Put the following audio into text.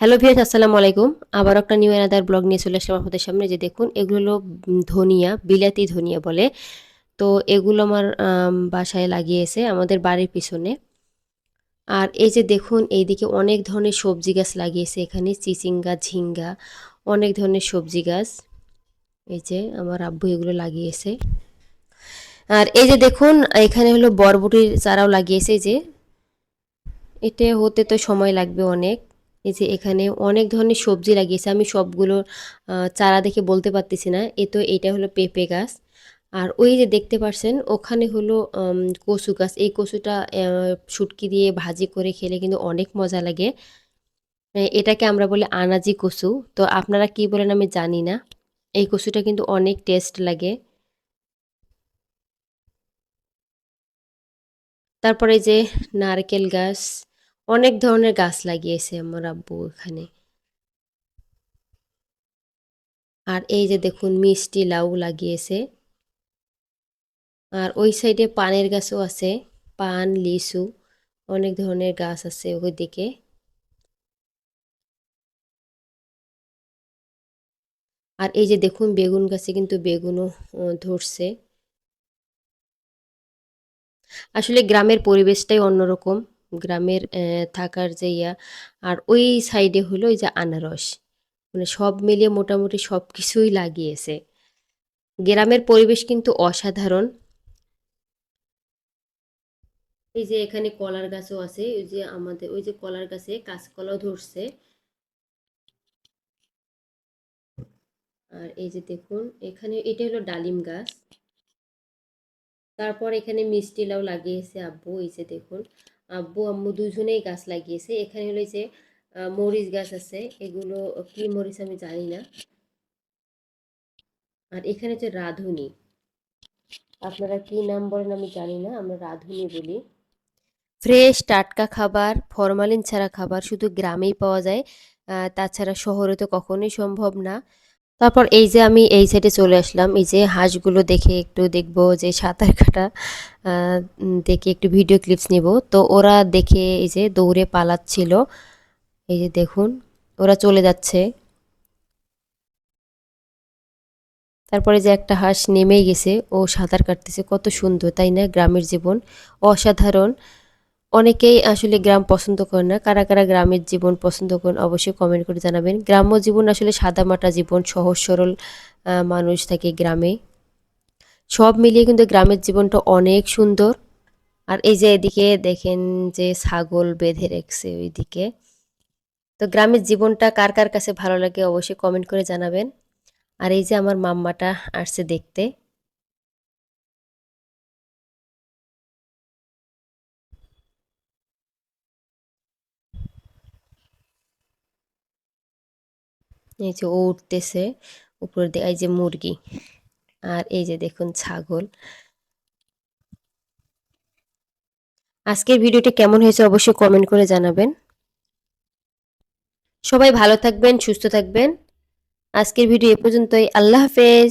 Hello ভিয়াস আসসালামু আলাইকুম। আবার একটা নিউ এনাদার ব্লগ নিয়ে চলে আসলাম আপনাদের সামনে। যে দেখুন, এগুলো হলো ধনিয়া, বিলাতি ধনিয়া বলে। তো এগুলো আমার বাসায় লাগিয়েছে আমাদের বাড়ির পিছনে। আর এই যে দেখুন, এইদিকে অনেক ধরনের সবজি গাছ লাগিয়েছে এখানে। চিচিঙ্গা, ঝিঙ্গা, অনেক ধরনের সবজি গাছ। এই যে আমার আব্বু এগুলো লাগিয়েছে। আর এই যে দেখুন, এখানে হলো বরবটির চারাও লাগিয়েছে যে। এটা হতে তো সময় লাগবে অনেক। এই যে এখানে অনেক ধরনের সবজি লাগিয়েছে। আমি সবগুলো চারা দেখে বলতে পারতেছি না। এ তো এইটা হলো পেঁপে গাছ। আর ওই যে দেখতে পারছেন, ওখানে হলো কচু গাছ। এই কচুটা শুটকি দিয়ে ভাজি করে খেলে কিন্তু অনেক মজা লাগে। এটাকে আমরা বলি আনাজি কচু। তো আপনারা কি বলেন আমি জানি না। এই কচুটা কিন্তু অনেক টেস্ট লাগে। তারপরে যে নারকেল গাছ। অনেক ধরনের গাছ লাগিয়েছে আমার আব্বু এখানে আর এই যে দেখুন মিষ্টি লাউ লাগিয়েছে। আর ওই সাইডে পানের গাছও আছে, পান, লিচু, অনেক ধরনের গাছ আছে ওই দিকে আর এই যে দেখুন বেগুন গাছে কিন্তু বেগুনও ধরছে। আসলে গ্রামের পরিবেশটাই অন্যরকম। গ্রামের থাকার যে ইয়া, আর ওই সাইডে হলো ওই যে আনারস। মানে সব মিলিয়ে মোটামুটি সব কিছুই লাগিয়েছে। গ্রামের পরিবেশ কিন্তু অসাধারণ। এই যে এখানে কলার গাছও আছে, ওই যে আমাদের, ওই যে কলার গাছে কাঁচকলাও ধরছে। আর এই যে দেখুন, এখানে এটা হলো ডালিম গাছ। তারপর এখানে মিষ্টি লাউ লাগিয়েছে আব্বু, এই যে দেখুন। আব্বু আম্মু দুজনেই গাছ লাগিয়েছে। এখানে হলো যে মরিচ গাছ আছে। এগুলো, কি মরিচ আমি জানি না। আর এখানে যে রাঁধুনি। আপনারা কি নাম বলেন আমি জানি না, আমরা রাঁধুনি বলি। ফ্রেশ টাটকা খাবার, ফরমালিন ছাড়া খাবার শুধু গ্রামেই পাওয়া যায়। তাছাড়া শহরে তো কখনোই সম্ভব না। তারপর এই যে আমি এই সাইডে চলে আসলাম, এই যে হাঁসগুলো দেখে একটু দেখব যে সাঁতার কাটা দেখে একটু ভিডিও ক্লিপস নিব। তো ওরা দেখে এই যে দৌড়ে পালাচ্ছিল। এই যে দেখুন, ওরা চলে যাচ্ছে। তারপরে যে একটা হাঁস নেমেই গেছে, ও সাঁতার কাটতেছে। কত সুন্দর, তাই না? গ্রামের জীবন। অসাধারণ। অনেকেই আসলে গ্রাম পছন্দ করে না। কারা কারা গ্রামের জীবন পছন্দ করেন অবশ্যই কমেন্ট করে জানাবেন। গ্রাম্য জীবন আসলে সাদামাটা জীবন, সহজ, সরল মানুষ থাকে গ্রামে। সব মিলিয়ে কিন্তু গ্রামের জীবনটা অনেক সুন্দর। আর এই যে এদিকে দেখেন যে ছাগল বেঁধে রেখেছে ওইদিকে। তো গ্রামের জীবনটা কার কার কাছে ভালো লাগে অবশ্যই কমেন্ট করে জানাবেন। আর এই যে আমার মাম্মাটা আসছে দেখতে। এই যে ও উঠতেছে উপর দিয়ে, এই যে মুরগি। আর এই যে দেখুন ছাগল। আজকের ভিডিওটি কেমন হয়েছে অবশ্যই কমেন্ট করে জানাবেন। সবাই ভালো থাকবেন, সুস্থ থাকবেন। আজকের ভিডিও এ পর্যন্তই। আল্লাহ হাফেজ।